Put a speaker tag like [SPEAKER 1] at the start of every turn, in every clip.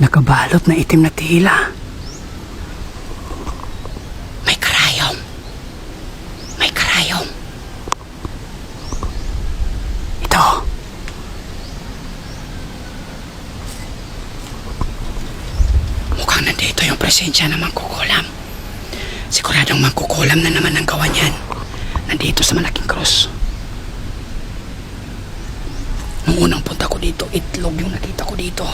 [SPEAKER 1] Nakabalot na itim na tila. May karayom. May karayom. Ito. Mukhang nandito yung presensya ng mangkukulam. Siguradong mangkukulam na naman ang gawa niyan. Nandito sa malaking krus. Nung unang punta ko dito, itlog yung nakita ko dito.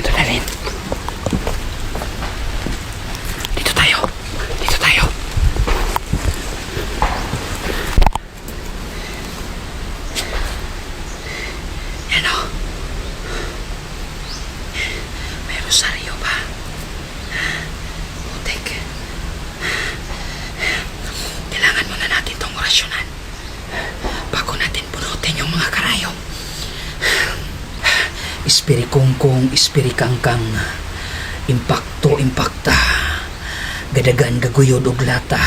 [SPEAKER 1] Saan natin ito dalhin? Dito tayo. Dito tayo. Yan o. May rosaryo pa. Putik. Kailangan muna natin itong orasyonan bago natin punutin yung mga karayom. Ispiri kongkong, ispiri kangkang, impakto, impakta, gadagan gaguyod og lata,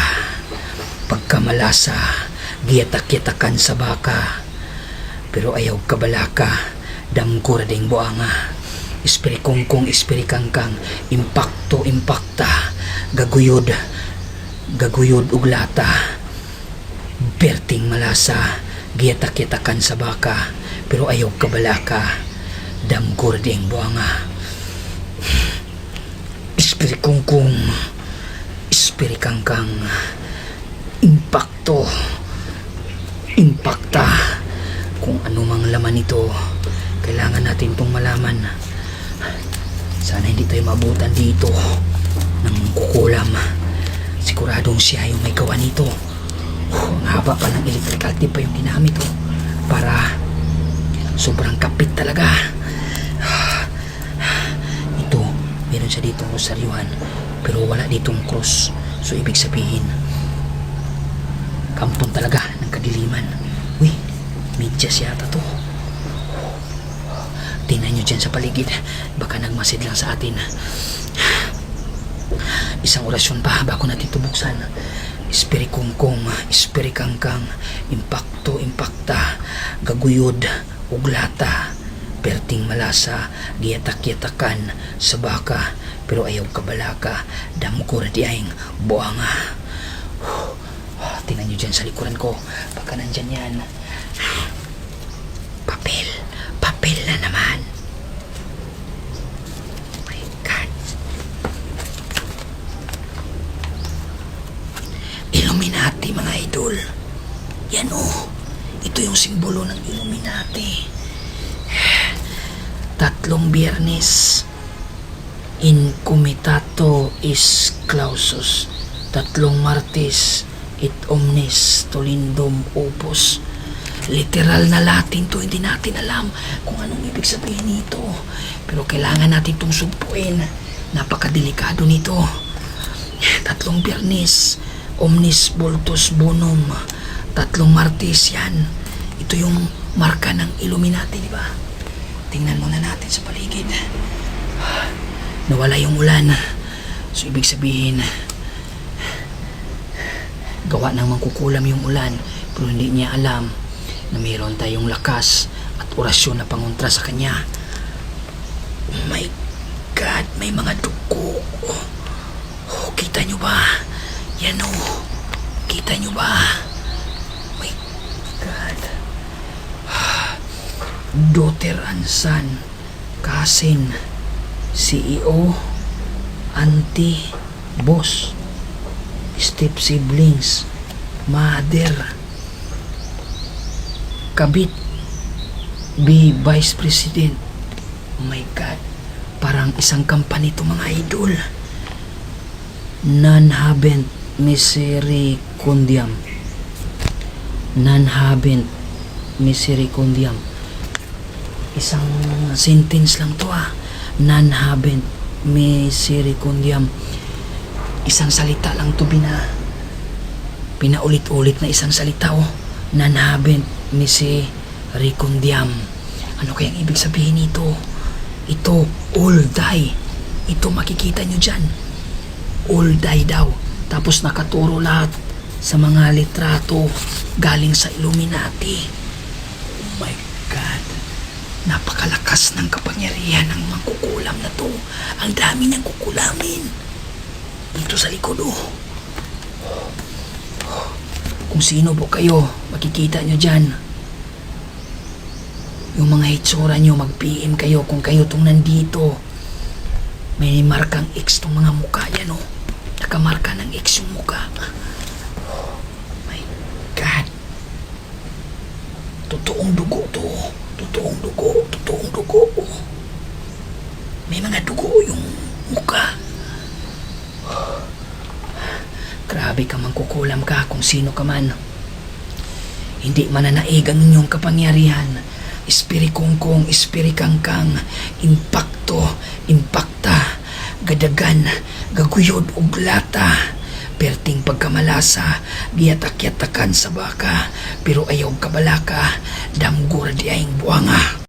[SPEAKER 1] pagkamalasa, giyatak-yatakan sa baka, pero ayaw kabalaka, damko ding buanga. Ispiri kongkong, ispiri kangkang, impakto, impakta, gaguyod, gaguyod og lata, berting malasa, giyatak-yatakan sa baka, pero ayaw kabalaka, damgor ding buanga. Ispiri kungkung, ispiri kangkang, impakto, impakta. Kung ano laman ito, kailangan natin itong malaman. Sana hindi tayo mabutan dito ng kukulam. Siguradong siya yung may gawa nito. Ang haba pa ng electrical tape pa yung ginamit ko para sobrang kapit talaga. Ito, meron siya dito rosaryuhan pero wala ditong cross. So ibig sabihin, kampon talaga ng kadiliman. Uy, medyas yata to. Tingnan nyo dyan sa paligid. Baka nagmasid lang sa atin. Isang orasyon pa bago natin ito buksan. Ispiri kungkong, ispiri kangkang, impakto, impakta, gaguyod, uglata, perting malasa, giyatak-yatakan, sa baka, pero ayaw kabalaka, damko radiaing, buanga. Tingnan nyo dyan sa likuran ko, baka nandyan yan. Papel, papel na naman. God. Illuminati mga idol. Yan o. Ito yung simbolo ng Illuminati. Tatlong biyernes. In comitato is clausus. Tatlong martes. It omnes tolindum opus. Literal na Latin to. Hindi natin alam kung anong ibig sabihin nito. Pero kailangan natin itong sumpuin. Napakadelikado nito. Tatlong biyernes, omnis voltus bonum. Tatlong martes yan. Ito yung marka ng Illuminati, di ba? Tingnan muna natin sa paligid. Nawala yung ulan. So, ibig sabihin, gawa ng mangkukulam yung ulan. Pero hindi niya alam na mayroon tayong lakas at orasyon na pangontra sa kanya. Oh my God, may mga dugo. Oh, kita nyo ba? Yan o. Kita nyo ba? My God. Daughter and son. Cousin. CEO. Auntie. Boss. Step siblings. Mother. Kabit. Be Vice President. Oh my God. Parang isang company to mga idol non habent misericundiam non habent misericundiam isang sentence lang to ah. Non habent misericundiam isang salita lang to bina. Pinaulit-ulit na isang salita oh. Non habent misericundiam ano kayang ibig sabihin nito? Ito all die. Ito makikita nyo dyan. All die daw. Tapos nakaturo lahat sa mga litrato galing sa Illuminati. Oh my. Napakalakas ng kapangyarihan ng mangkukulam na to. Ang dami niyang kukulamin. Dito sa likod, oh. Kung sino po kayo, makikita nyo dyan. Yung mga hitsura nyo, mag-PM kayo kung kayo tong nandito. May markang X tong mga mukha yan, oh. Nakamarka ng X yung mukha. My God. Totoong dugo to. Totoong dugo. Totoong dugo. May mga dugo yung mukha. Grabe ka mangkukulam ka kung sino ka man. Hindi mananaig ang inyong kapangyarihan. Ispiri kongkong, ispiri kangkang, impakto, impakta, gadagan, gaguyod ug lata. Perting pagkamalasa, giyatak-yatakan sa baka, pero ayaw kabalaka, damgur di ayong buanga.